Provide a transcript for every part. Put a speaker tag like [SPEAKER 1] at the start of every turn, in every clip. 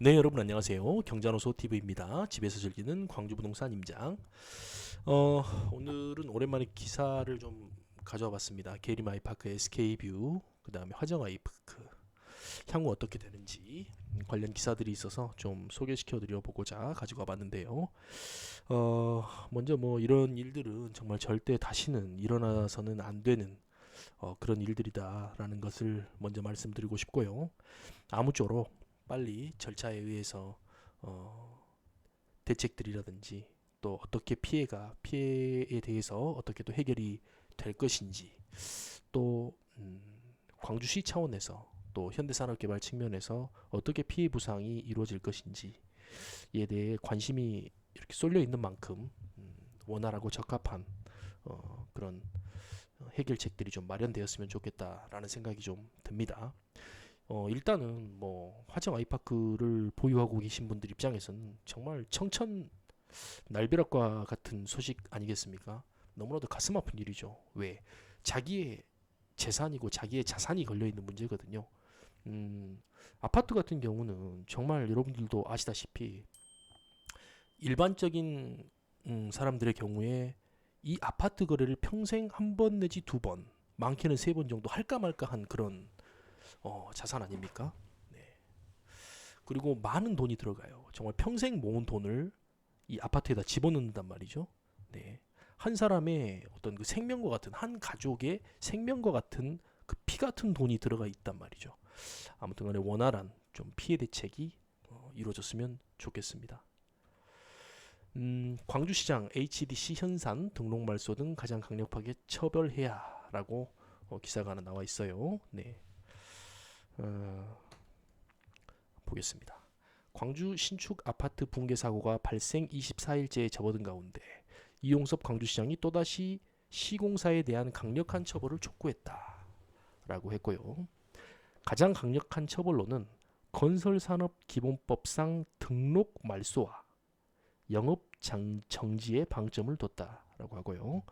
[SPEAKER 1] 네, 여러분 안녕하세요. 경자노소 TV입니다. 집에서 즐기는 광주 부동산 임장. 어, 오늘은 오랜만에 기사를 좀 가져와 봤습니다. 게리마이파크 SK뷰, 그 다음에 화정 아이파크. 향후 어떻게 되는지 관련 기사들이 있어서 좀 소개시켜 드려 보고자 가지고 와 봤는데요. 어, 먼저 뭐 이런 일들은 정말 절대 다시는 일어나서는 안 되는 어, 그런 일들이다라는 것을 먼저 말씀드리고 싶고요. 아무쪼록 빨리 절차에 의해서 어, 대책들이라든지 또 어떻게 피해가 피해에 대해서 어떻게 또 해결이 될 것인지 또 음, 광주시 차원에서 또 현대산업개발 측면에서 어떻게 피해 부상이 이루어질 것인지에 대해 관심이 이렇게 쏠려 있는 만큼 음, 원활하고 적합한 어, 그런 해결책들이 좀 마련되었으면 좋겠다라는 생각이 좀 듭니다. 어, 일단은 뭐 화정 아이파크를 보유하고 계신 분들 입장에서는 정말 청천 날벼락과 같은 소식 아니겠습니까? 너무나도 가슴 아픈 일이죠. 왜? 자기의 재산이고 자기의 자산이 걸려 있는 문제거든요. 음, 아파트 같은 경우는 정말 여러분들도 아시다시피 일반적인 음, 사람들의 경우에 이 아파트 거래를 평생 한 번 내지 두 번, 많게는 세 번 정도 할까 말까 한 그런 어, 자산 아닙니까? 네. 그리고 많은 돈이 들어가요. 정말 평생 모은 돈을 이 아파트에다 집어넣는단 말이죠. 네. 한 사람의 어떤 그 생명과 같은 한 가족의 생명과 같은 그 피 같은 돈이 들어가 있단 말이죠. 아무튼 간에 원활한 좀 피해 대책이 어, 이루어졌으면 좋겠습니다. 음, 광주시장 HDC 현산 등록 말소 등 가장 강력하게 처벌해야라고 어, 기사가 하나 나와 있어요. 네. 어, 보겠습니다. 광주 신축 아파트 붕괴 사고가 발생 24일째에 접어든 가운데 이용섭 광주시장이 또다시 시공사에 대한 강력한 처벌을 촉구했다라고 했고요. 가장 강력한 처벌로는 건설산업기본법상 등록 말소와 영업 장, 정지에 방점을 뒀다라고 하고요.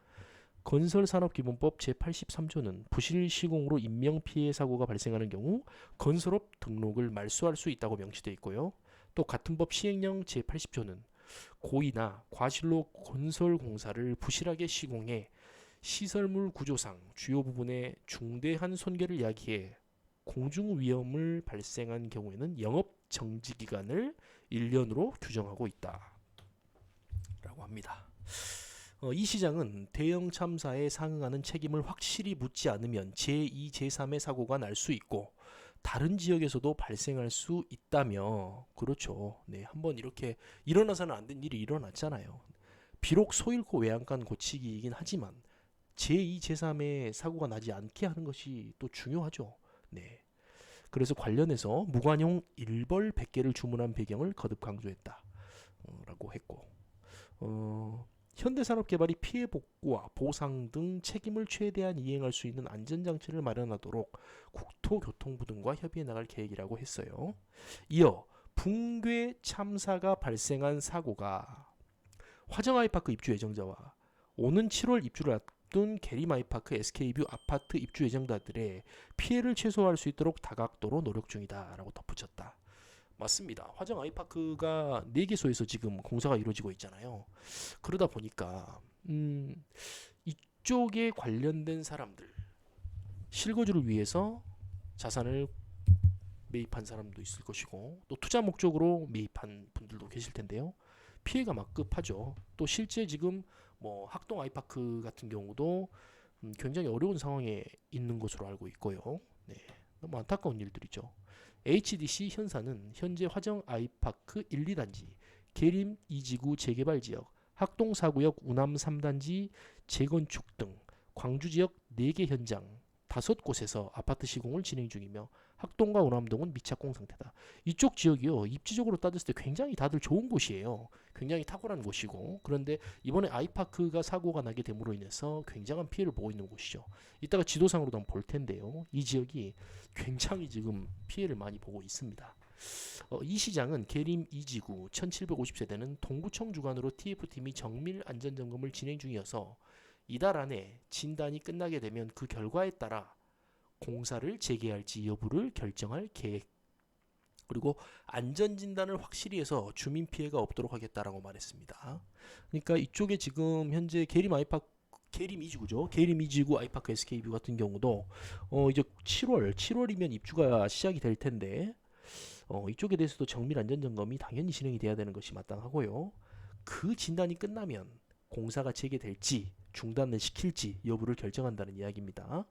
[SPEAKER 1] 건설산업기본법 제83조는 부실 시공으로 인명피해 사고가 발생하는 경우 건설업 등록을 말소할 수 있다고 명시되어 있고요. 또 같은 법 시행령 제80조는 고의나 과실로 건설공사를 부실하게 시공해 시설물 구조상 주요 부분에 중대한 손괴를 야기해 공중 위험을 발생한 경우에는 영업 정지 기간을 1년으로 규정하고 있다. 라고 합니다. 어, 이 시장은 대형 참사에 상응하는 책임을 확실히 묻지 않으면 제2, 제3의 사고가 날 수 있고 다른 지역에서도 발생할 수 있다며 그렇죠. 네, 한번 이렇게 일어나서는 안 된 일이 일어났잖아요. 비록 소잃고 외양간 고치기이긴 하지만 제2, 제3의 사고가 나지 않게 하는 것이 또 중요하죠. 네. 그래서 관련해서 무관용 일벌 100개를 주문한 배경을 거듭 강조했다. 어, 라고 했고 어, 현대산업개발이 피해 복구와 보상 등 책임을 최대한 이행할 수 있는 안전장치를 마련하도록 국토교통부 등과 협의해 나갈 계획이라고 했어요. 이어 붕괴 참사가 발생한 사고가 화정아이파크 입주 예정자와 오는 7월 입주를 앞둔 게리마이파크 SK뷰 아파트 입주 예정자들의 피해를 최소화할 수 있도록 다각도로 노력 중이다 라고 덧붙였다. 맞습니다. 화정 아이파크가 4개소에서 지금 공사가 이루어지고 있잖아요. 그러다 보니까 음, 이쪽에 관련된 사람들 실거주를 위해서 자산을 매입한 사람도 있을 것이고 또 투자 목적으로 매입한 분들도 계실 텐데요. 피해가 막 급하죠. 또 실제 지금 뭐 학동 아이파크 같은 경우도 음, 굉장히 어려운 상황에 있는 것으로 알고 있고요. 네. 너무 안타까운 일들이죠. HDC 현사는 현재 화정 아이파크 1, 2단지, 계림 2지구 재개발 지역, 학동 4구역 우남 3단지 재건축 등 광주 지역 4개 현장 다섯 곳에서 아파트 시공을 진행 중이며 학동과 오남동은 미착공 상태다. 이쪽 지역이요 입지적으로 따졌을 때 굉장히 다들 좋은 곳이에요. 굉장히 탁월한 곳이고 그런데 이번에 아이파크가 사고가 나게 됨으로 인해서 굉장한 피해를 보고 있는 곳이죠. 이따가 지도상으로도 한번 볼 텐데요. 이 지역이 굉장히 지금 피해를 많이 보고 있습니다. 어, 이 시장은 계림 2지구 1750세대는 동구청 주관으로 TF팀이 정밀 안전점검을 진행 중이어서 이달 안에 진단이 끝나게 되면 그 결과에 따라 공사를 재개할지 여부를 결정할 그리고 안전 진단을 확실히 해서 주민 피해가 없도록 하겠다라고 말했습니다. 그러니까 이쪽에 지금 현재 계림 아이파크 계림 이지구죠. 계림 이지구 아이파크 SK뷰 같은 경우도 어 이제 7월 7월이면 입주가 시작이 될 텐데 어 이쪽에 대해서도 정밀 안전 점검이 당연히 진행이 돼야 되는 것이 마땅하고요. 그 진단이 끝나면 공사가 재개될지 중단을 시킬지 여부를 결정한다는 이야기입니다.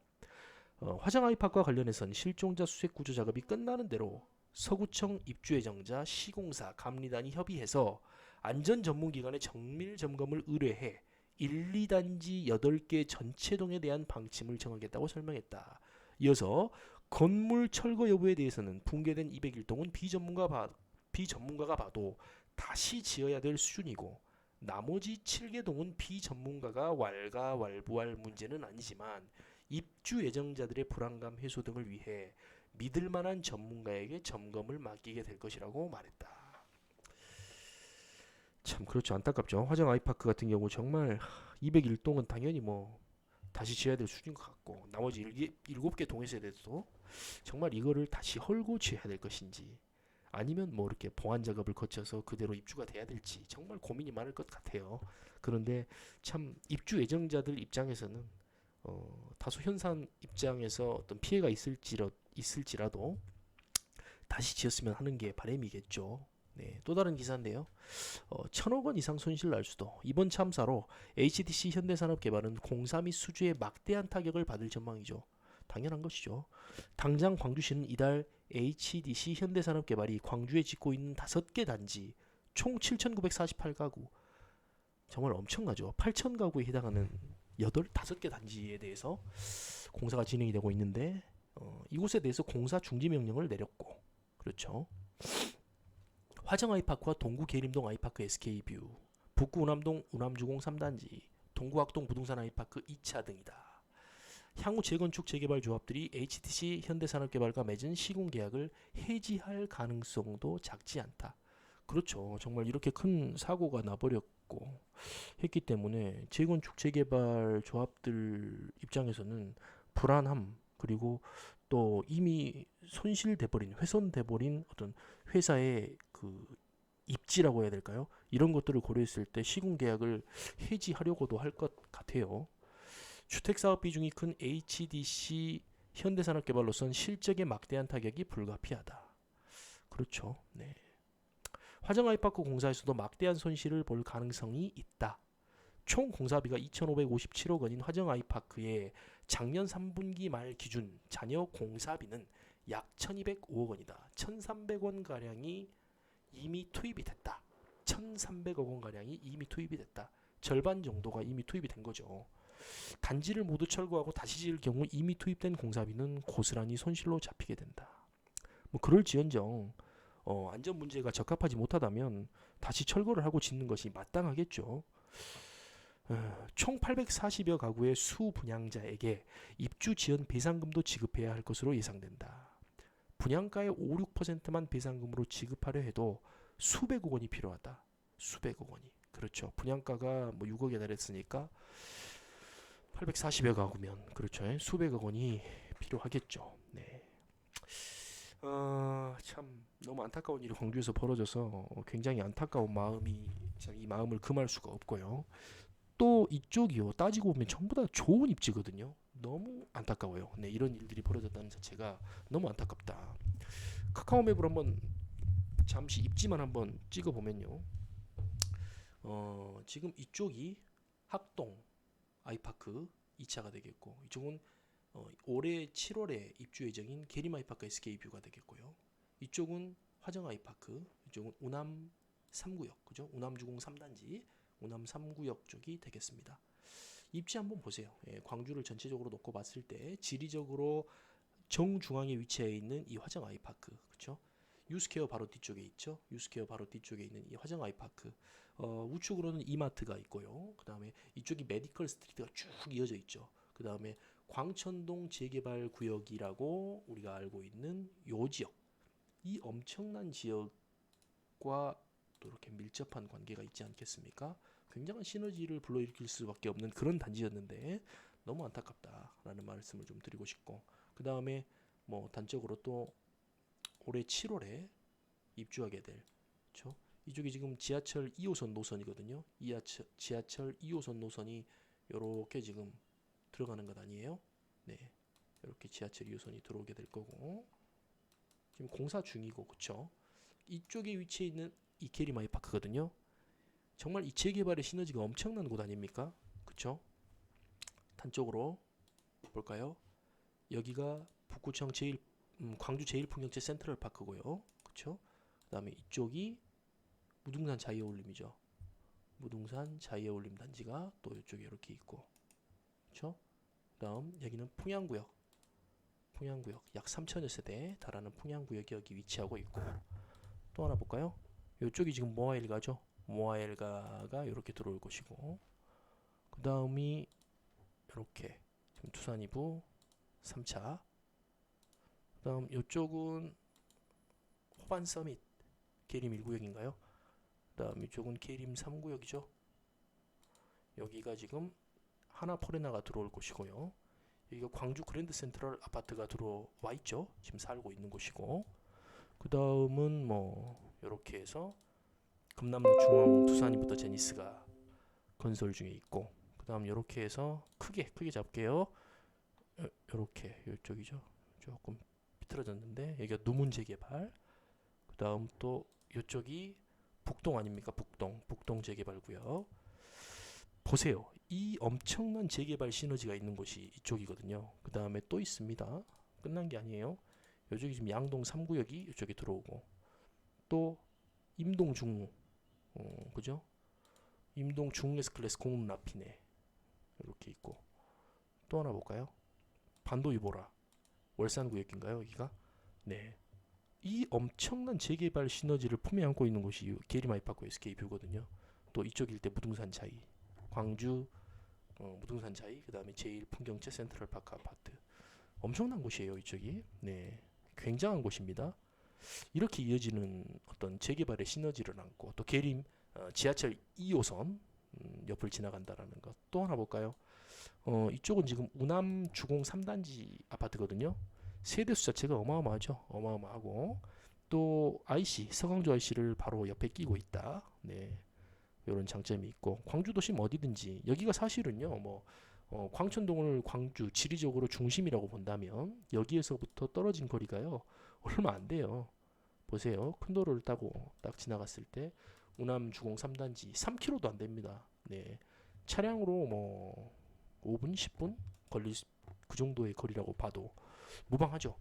[SPEAKER 1] 어, 화정 아이파크와 관련해선 실종자 수색 구조 작업이 끝나는 대로 서구청 입주 예정자 시공사 감리단이 협의해서 안전 전문 기관의 정밀 점검을 의뢰해 1, 2단지 8개 전체 동에 대한 방침을 정하겠다고 설명했다. 이어서 건물 철거 여부에 대해서는 붕괴된 201동은 비전문가 봐, 비전문가가 봐도 다시 지어야 될 수준이고 나머지 7개 동은 비전문가가 왈가왈부할 문제는 아니지만 입주 예정자들의 불안감 해소 등을 위해 믿을 만한 전문가에게 점검을 맡기게 될 것이라고 말했다. 참 그렇죠 안타깝죠 화정 아이파크 같은 경우 정말 201동은 당연히 뭐 다시 지어야 될 수준인 것 같고 나머지 7개 동에서에 대해서도 정말 이거를 다시 헐고 지어야 될 것인지 아니면 뭐 이렇게 보완 작업을 거쳐서 그대로 입주가 돼야 될지 정말 고민이 많을 것 같아요. 그런데 참 입주 예정자들 입장에서는 어, 다소 현상 입장에서 어떤 피해가 있을지라, 있을지라도 다시 지었으면 하는 게 바람이겠죠. 네, 또 다른 기사인데요. 어, 천억 원 이상 손실 날 수도. 이번 참사로 HDC 현대산업개발은 공사 및 수주에 막대한 타격을 받을 전망이죠. 당연한 것이죠. 당장 광주시는 이달 HDC 현대산업개발이 광주에 짓고 있는 다섯 개 단지 총 7,948가구 정말 엄청나죠. 8천 가구에 해당하는 여덟 다섯 개 단지에 대해서 공사가 진행이 되고 있는데 어, 이곳에 대해서 공사 중지 명령을 내렸고 그렇죠. 화정 아이파크와 동구 계림동 아이파크 SK뷰, 북구 운암동 운암주공 3단지, 동구 학동 부동산 아이파크 2차 등이다. 향후 재건축 재개발 조합들이 HTC 현대산업개발과 맺은 시공 계약을 해지할 가능성도 작지 않다. 그렇죠. 정말 이렇게 큰 사고가 나버렸 고 했기 때문에 재건축 재개발 조합들 입장에서는 불안함 그리고 또 이미 손실돼 버린 훼손돼 버린 어떤 회사의 그 입지라고 해야 될까요? 이런 것들을 고려했을 때 시공 계약을 해지하려고도 할 것 같아요. 주택 사업 비중이 큰 HDC 현대산업개발로선 실적에 막대한 타격이 불가피하다. 그렇죠. 네. 화정 아이파크 공사에서도 막대한 손실을 볼 가능성이 있다. 총 공사비가 2,557억 원인 화정 아이파크의 작년 3분기 말 기준 잔여 공사비는 약 1,205억 원이다. 1,300원 가량이 이미 투입이 됐다. 1,300억 원 가량이 이미 투입이 됐다. 절반 정도가 이미 투입이 된 거죠. 단지를 모두 철거하고 다시 지을 경우 이미 투입된 공사비는 고스란히 손실로 잡히게 된다. 뭐 그럴 지언정 어, 안전 문제가 적합하지 못하다면 다시 철거를 하고 짓는 것이 마땅하겠죠. 어, 총 840여 가구의 수 분양자에게 입주 지연 배상금도 지급해야 할 것으로 예상된다. 분양가의 5, 6%만 배상금으로 지급하려 해도 수백억 원이 필요하다. 수백억 원이. 그렇죠. 분양가가 뭐 6억에 달했으니까 840여 가구면 그렇죠. 예, 수백억 원이 필요하겠죠. 네. 어, 참 너무 안타까운 일이 광주에서 벌어져서 굉장히 안타까운 마음이 참 이 마음을 금할 수가 없고요. 또 이쪽이요 따지고 보면 전부 다 좋은 입지거든요. 너무 안타까워요. 네, 이런 일들이 벌어졌다는 자체가 너무 안타깝다. 카카오맵으로 한번 잠시 입지만 한번 찍어 보면요. 어, 지금 이쪽이 학동 아이파크 2차가 되겠고 이쪽은 어, 올해 7월에 입주 예정인 게림 아이파크 SK뷰가 되겠고요. 이쪽은 화정 아이파크, 이쪽은 우남 3구역, 그죠? 우남주공 3단지, 우남 3구역 쪽이 되겠습니다. 입지 한번 보세요. 예, 광주를 전체적으로 놓고 봤을 때 지리적으로 정중앙에 위치해 있는 이 화정 아이파크, 그렇죠? 유스케어 바로 뒤쪽에 있죠. 유스케어 바로 뒤쪽에 있는 이 화정 아이파크. 어, 우측으로는 이마트가 있고요. 그 다음에 이쪽이 메디컬 스트리트가 쭉 이어져 있죠. 그 다음에 광천동 재개발 구역이라고 우리가 알고 있는 요 지역. 이 엄청난 지역과 또 이렇게 밀접한 관계가 있지 않겠습니까? 굉장한 시너지를 불러일으킬 수밖에 없는 그런 단지였는데 너무 안타깝다라는 말씀을 좀 드리고 싶고 그 다음에 뭐 단적으로 또 올해 7월에 입주하게 될 그렇죠? 이쪽이 지금 지하철 2호선 노선이거든요. 이하철, 지하철 2호선 노선이 요렇게 지금 들어가는 것 아니에요? 네. 이렇게 지하철 2호선이 들어오게 될 거고 지금 공사 중이고 그쵸? 이쪽에 위치해 있는 이 게리마이 파크거든요. 정말 이 재개발의 시너지가 엄청난 곳 아닙니까? 그쵸? 단적으로 볼까요? 여기가 북구청 제일 음, 광주 제일풍경채 센트럴 파크고요. 그쵸? 그 다음에 이쪽이 무등산 자이어울림이죠. 무등산 자이어울림 단지가 또 이쪽에 이렇게 있고, 그렇죠? 그다음 여기는 풍양구역, 풍양구역 약 3천여 세대에 달하는 풍양구역이 여기 위치하고 있고, 또 하나 볼까요? 이쪽이 지금 모아 일가죠. 모아 일가가 이렇게 들어올 곳이고, 그 다음이 이렇게 지금 두산 2부 3차, 그 다음 이쪽은 호반 서밋 계림 1구역인가요? 그 다음 이쪽은 계림 3구역이죠. 여기가 지금 하나 포레나가 들어올 곳이고요. 여기가 광주 그랜드 센트럴 아파트가 들어와 있죠. 지금 살고 있는 곳이고. 그 다음은 뭐 이렇게 해서 금남로 중앙 두산이부터 제니스가 건설 중에 있고. 그 다음 이렇게 해서 크게 크게 잡게요. 이렇게 이쪽이죠. 조금 비틀어졌는데 여기가 누문 재개발. 그 다음 또 이쪽이 북동 아닙니까? 북동, 북동 재개발구역. 보세요. 이 엄청난 재개발 시너지가 있는 곳이 이쪽이거든요. 그 다음에 또 있습니다. 끝난 게 아니에요. 이쪽이 지금 양동 3구역이 이쪽에 들어오고 또 임동 중우, 어, 그죠? 임동 중우 에스 클래스 공릉 라피네 이렇게 있고 또 하나 볼까요? 반도 유보라 월산 구역인가요? 여기가 네. 이 엄청난 재개발 시너지를 품에 안고 있는 곳이 게리마이파크 SK뷰거든요. 또 이쪽 일대 무등산 차이, 광주 어, 무등산 차이, 그 다음에 제일 풍경채 센트럴 파크 아파트. 엄청난 곳이에요, 이쪽이. 네, 굉장한 곳입니다. 이렇게 이어지는 어떤 재개발의 시너지를 안고 또 계림 어, 지하철 2호선 음, 옆을 지나간다라는 것. 또 하나 볼까요? 어, 이쪽은 지금 우남 주공 3단지 아파트거든요. 세대 수 자체가 어마어마하죠. 어마어마하고 또 IC 서강조 IC를 바로 옆에 끼고 있다. 네. 이런 장점이 있고 광주 도심 어디든지 여기가 사실은요. 뭐 어, 광천동을 광주 지리적으로 중심이라고 본다면 여기에서부터 떨어진 거리가요. 얼마 안 돼요. 보세요. 큰 도로를 타고 딱 지나갔을 때 우남 주공 3단지 3km도 안 됩니다. 네. 차량으로 뭐 5분 10분 걸릴 수- 그 정도의 거리라고 봐도 무방하죠.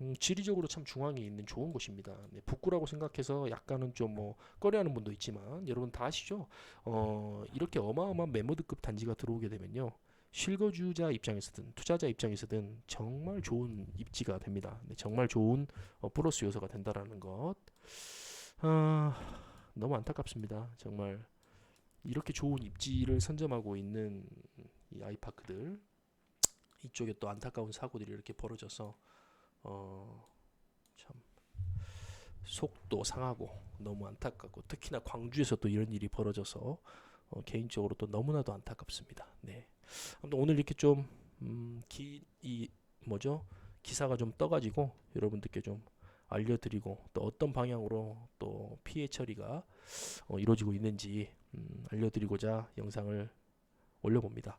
[SPEAKER 1] 음, 지리적으로 참 중앙에 있는 좋은 곳입니다. 네, 북구라고 생각해서 약간은 좀 뭐 꺼려하는 분도 있지만 여러분 다 아시죠? 어, 이렇게 어마어마한 메모드급 단지가 들어오게 되면요. 실거주자 입장에서든 투자자 입장에서든 정말 좋은 입지가 됩니다. 네, 정말 좋은 어, 플러스 요소가 된다라는 것. 아, 너무 안타깝습니다. 정말 이렇게 좋은 입지를 선점하고 있는 이 아이파크들 이쪽에 또 안타까운 사고들이 이렇게 벌어져서 어, 참 속도 상하고 너무 안타깝고 특히나 광주에서 또 이런 일이 벌어져서 어, 개인적으로 또 너무나도 안타깝습니다. 네. 아무튼 오늘 이렇게 좀 음, 기, 이 뭐죠 기사가 좀 떠가지고 여러분들께 좀 알려드리고 또 어떤 방향으로 또 피해 처리가 어, 이루어지고 있는지 음, 알려드리고자 영상을 올려봅니다.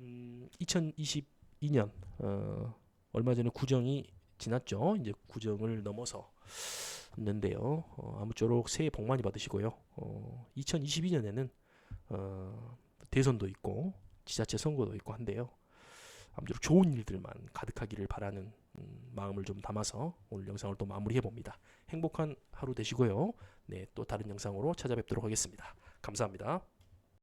[SPEAKER 1] 음, 2022년 어, 얼마 전에 구정이 지났죠. 이제 구정을 넘어서 는데요. 어, 아무쪼록 새해 복 많이 받으시고요. 어, 2022년에는 어, 대선도 있고 지자체 선거도 있고 한데요. 아무쪼록 좋은 일들만 가득하기를 바라는 음, 마음을 좀 담아서 오늘 영상을 또 마무리해 봅니다. 행복한 하루 되시고요. 네, 또 다른 영상으로 찾아뵙도록 하겠습니다. 감사합니다.